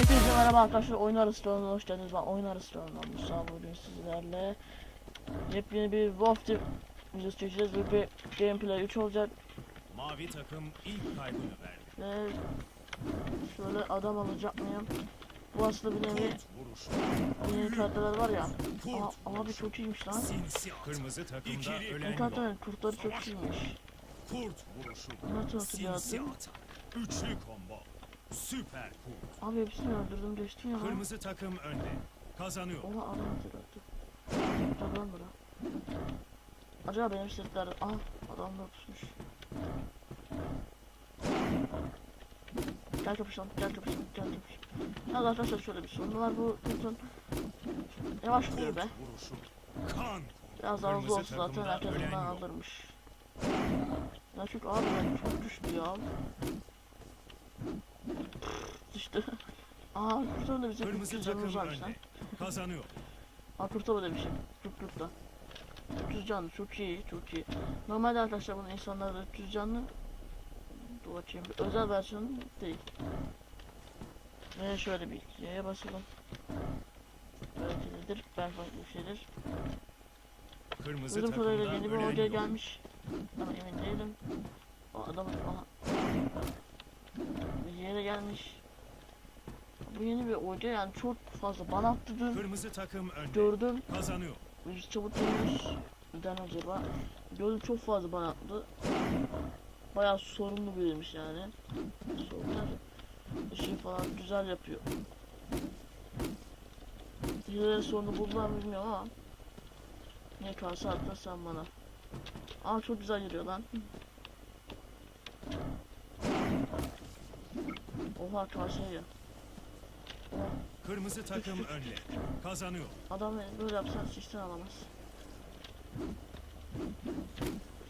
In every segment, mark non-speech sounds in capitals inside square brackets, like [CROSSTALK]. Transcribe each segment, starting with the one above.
Hepinize merhaba arkadaşlar oyun arası torununa hoş geldiniz. Ben oyun arası torunundan Musa bugün sizlerle. Yepyeni bir Wolf Team videosu çekeceğiz ve bir gameplay 3 olacak. Mavi takım ilk kaybını verdi. ve şöyle adam alacak mıyım? Bu aslında bir nevi yeni kartlar var ya. Aa, abi çok iyiymiş lan. Kırmızı takımda ölen Bu kartların yok. kurtları çok iyiymiş Kurt vuruşu. Nasıl Sinsi hatırladım? atak. Üçlü combo. Süper kurt. Abi hepsini öldürdüm geçtim ya lan Kırmızı takım önde. Kazanıyor. Oha adam hatırlattı lan bura Acaba benim setler Aa adamlar tutmuş Gel kapışalım gel kapışalım gel kapışalım Ya arkadaşlar şöyle bir sorun var bu Tutun Yavaş gidiyor Kurt be vuruşu. Kan. Biraz daha hızlı Kırmızı olsa zaten takımda herkes ölen bundan yok. alırmış Ya çünkü abi ben çok düştü ya. Düştü. Aa kurtarın da bize Kırmızı 300 canımız takım varmış lan. Önde. Kazanıyor. Aa kurtarma demişim. Tut tut da. 300 canlı çok iyi çok iyi. Normalde arkadaşlar bunu insanlarda 300 canlı. Dur bakayım bir özel versiyonu değil. Ve şöyle bir Y'ye basalım. Belki nedir? Ben farklı bir şeydir. Kırmızı Bizim takımda kadarıyla yeni bir ölen hoca yok. gelmiş. Ama emin değilim. O adamın aha. Bir yere gelmiş. Bu yeni bir hoca yani çok fazla bana attı dün. Kırmızı takım önde. Gördüm. Kazanıyor. Biz çabuk dönüyoruz. Neden acaba? Gördüm çok fazla bana attı. Bayağı sorumlu biriymiş yani. Sorumlu. Işığı falan güzel yapıyor. Hileleri sorunu buldular bilmiyorum ama. Ne kalsa atla sen bana. Aa çok güzel geliyor lan. Oha karşıya ya. Kırmızı takım önde. Kazanıyor. Adam beni böyle yapsan sistem alamaz.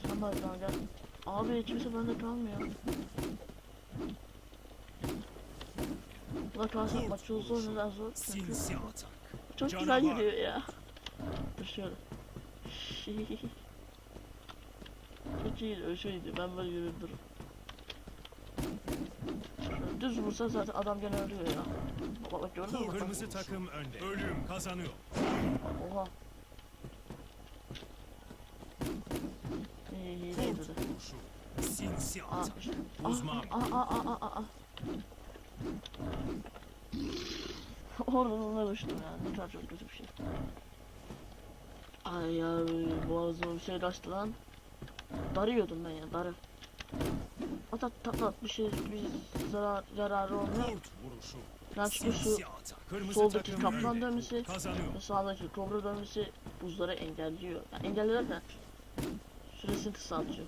Sen bak lan gel. Abi kimse bende kalmıyor. Ulan kalsak maç çok zor neden zor? Çünkü çok güzel gidiyor ya. Dur şöyle. Çok iyi öyleydi ben böyle yürüdüm. Düz vursa zaten adam gene ölüyor ya. Bak bak gördün mü? Kırmızı takım önde. Ölüm kazanıyor. Oha. İyi iyi iyi dedi. Sinsi işte. Uzman. Aa aa aa aa aa. Oradan ona düştüm ya. Ne kadar çok kötü bir şey. Ay ya boğazıma bir şey kaçtı lan. Darıyordum ben ya darı. At at takla atmışız biz şey, zarar, yararı olmuyor. Rakçı şu soldaki kaplan dövmesi ve sağdaki kobra dövmesi buzları engelliyor. Yani engeller de süresini kısaltıyor.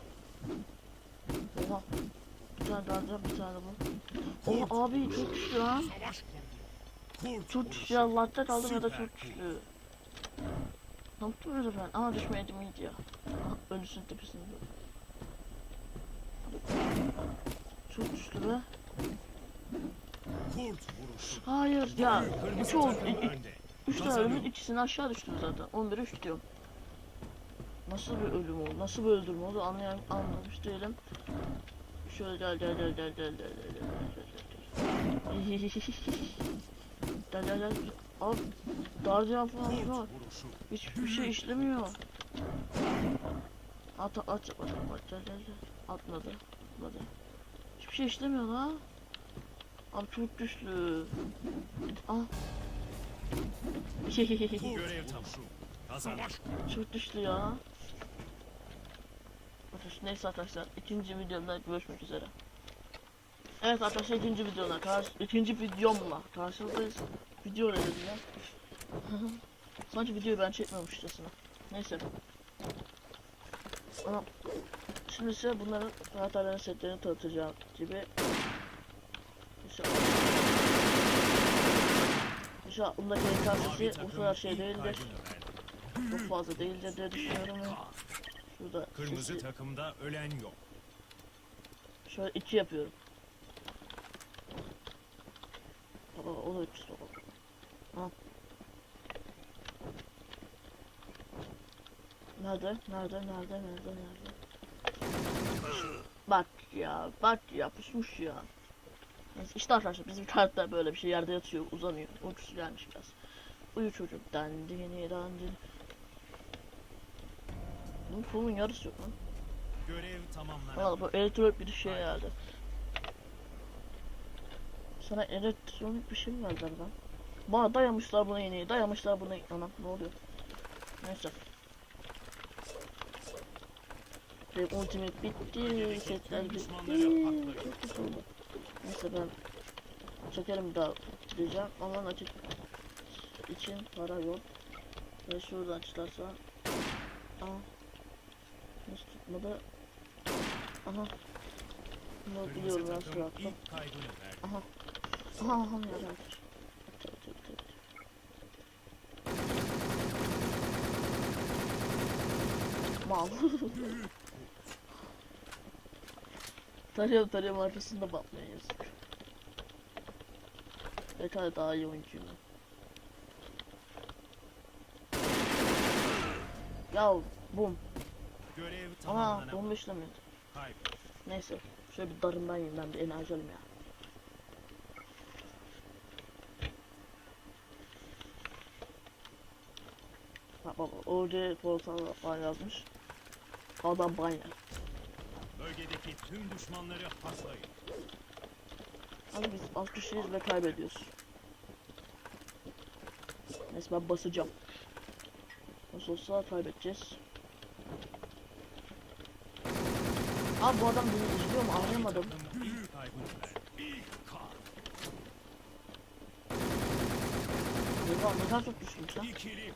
Oha. Bir tane daha bir tane bu. Oha abi çok güçlü lan. Çok güçlü Allah'ta kaldım ya da çok güçlü. Öyle ben? Ama düşmeydim iyiydi ya. Ölüsün tepesinde. Çok güçlü be. Hayır ya. İki oldu. Üç tane ölümün ikisini aşağı düştüm zaten. 11'e 3 diyorum. Nasıl bir ölüm oldu? Nasıl bir öldürme oldu? Anlayan anlamış değilim. Şöyle gel gel gel gel gel gel gel gel gel gel gel gel Abi dardiyan falan vuruşu. Hiçbir şey işlemiyor. At at at at at gel gel gel. Atmadı. Atmadı. Hiçbir şey işlemiyor lan. Abi çok güçlü. Ah. [LAUGHS] Çok güçlü ya. Neyse arkadaşlar ikinci videomda görüşmek üzere. Evet arkadaşlar ikinci videoda karşı ikinci videomla karşınızdayız. Video öyle dedim ya. Sanki videoyu ben çekmemişçesine. Neyse. Ama şimdi size bunların karakterlerin setlerini tanıtacağım gibi. İşte, işte bundaki hikayesi o kadar şey değildir. Çok fazla değildir diye düşünüyorum şurada Kırmızı sesi takımda ölen yok. şöyle iki yapıyorum. Baba o da üç baba. Ha. Nerede? Nerede? Nerede? Nerede? Nerede? Bak ya bak ya pusmuş ya. Neyse işte arkadaşlar bizim karakter böyle bir şey yerde yatıyor uzanıyor. Uykusu gelmiş biraz. Uyu çocuk dandini dandini. Bunun pulun yarısı yok lan. Görev tamamlanamadı. Valla bu elektronik bir şey herhalde. Sana elektronik bir şey mi verdiler lan? Bana dayamışlar buna yeni, dayamışlar buna anam ne oluyor? Neyse. Benim ultimate bitti, setler bitti. Çok kötü oldu. Neyse ben çekerim daha diyeceğim ama açık için para yok. Ve şuradan çıkarsa Aa Nasıl tutmadı? Aha. Bunu biliyorum ben şuraya attım. Aha. Aha aha tabii. Mal. [LAUGHS] tarıyorum tarıyorum arkasında batmıyor yazık. Belki de daha iyi oyuncuyum ben. Ya bum. Görev Ama bomba işlemiyor. Neyse. Şöyle bir darından yiyeyim ben bir enerji alayım ya. Bak baba orada portal var yazmış. Adam banyo. Bölgedeki tüm düşmanları haklayın. Abi biz 6 kişiyiz ve kaybediyoruz. Neyse ben basacağım. Nasıl olsa kaybedeceğiz. Abi bu adam beni izliyor mu anlayamadım. Takım ilk kaybını verdi. İlk kan. Eyvah ne kadar çok düşmüş lan. İkili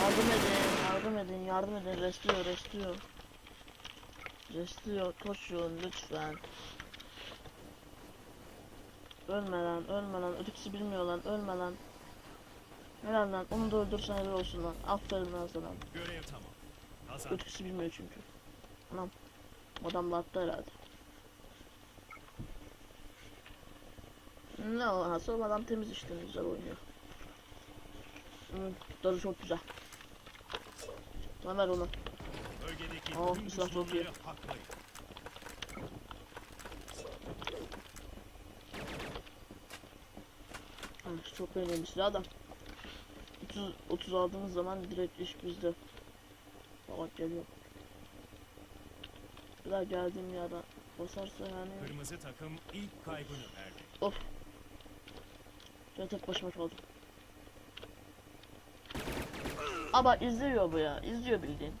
Yardım edin, yardım edin, yardım edin. Restliyor, restliyor. Restliyor, koşun lütfen. Ölme lan, ölme lan. Ötekisi bilmiyor lan, ölme lan. Helal lan, onu da öldürsen helal olsun lan. Aferin lan sana. görev tamam. Kazan. Ötekisi bilmiyor çünkü. Anam. Adam da attı herhalde. Ne o hasıl adam temiz işte güzel oynuyor. Hmm, çok güzel. Ver onu. Bölgedeki Aa, tüm silah çok iyi. düşmanları haklayın. Ha, çok önemli silah da. 30, 30 aldığımız zaman direkt iş bizde. Bak geliyor. Bir daha geldiğim yerden basarsa yani Kırmızı takım ilk kaybını verdi. ben tek başıma kaldım. Ama izliyor bu ya. izliyor bildiğin.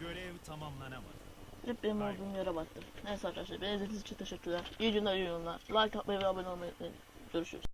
Görev tamamlanamadı. Hep benim olduğum yere baktı. Neyse arkadaşlar beni izlediğiniz için teşekkürler. İyi günler, iyi oyunlar. Like atmayı ve abone olmayı unutmayın. Görüşürüz.